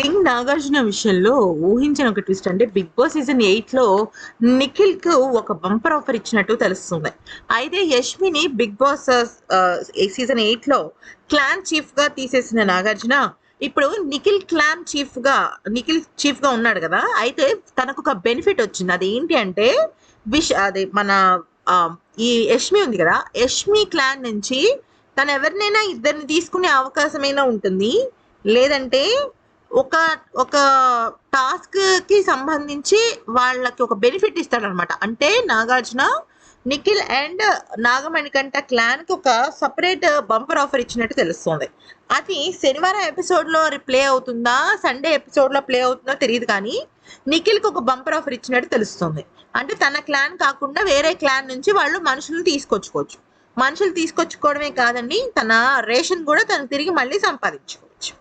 King Nagarjuna విషయంలో ఊహించిన ఒక ట్విస్ట్ అంటే బిగ్ బాస్ సీజన్ ఎయిట్లో నిఖిల్కు ఒక బంపర్ ఆఫర్ ఇచ్చినట్టు తెలుస్తుంది. అయితే యష్మిని బిగ్ బాస్ సీజన్ ఎయిట్లో క్లాన్ చీఫ్గా తీసేసిన నాగార్జున ఇప్పుడు నిఖిల్ క్లాన్ చీఫ్గా నిఖిల్ చీఫ్గా ఉన్నాడు కదా. అయితే తనకు ఒక బెనిఫిట్ వచ్చింది. అది ఏంటి అంటే విష్ అది మన ఈ యష్మి ఉంది కదా. యష్మి క్లాన్ నుంచి తను ఎవరినైనా ఇద్దరిని తీసుకునే అవకాశమైనా ఉంటుంది. లేదంటే ఒక ఒక టాస్క్కి సంబంధించి వాళ్ళకి ఒక బెనిఫిట్ ఇస్తాడనమాట. అంటే నాగార్జున నిఖిల్ అండ్ నాగమణికంట క్లాన్కి ఒక సపరేట్ బంపర్ ఆఫర్ ఇచ్చినట్టు తెలుస్తుంది. అది శనివారం ఎపిసోడ్లో ప్లే అవుతుందా సండే ఎపిసోడ్లో ప్లే అవుతుందో తెలియదు కానీ నిఖిల్కి ఒక బంపర్ ఆఫర్ ఇచ్చినట్టు తెలుస్తుంది. అంటే తన క్లాన్ కాకుండా వేరే క్లాన్ నుంచి వాళ్ళు మనుషులను తీసుకొచ్చుకోవచ్చు. మనుషులు తీసుకొచ్చుకోవడమే కాదండి తన రేషన్ కూడా తను తిరిగి మళ్ళీ సంపాదించుకోవచ్చు.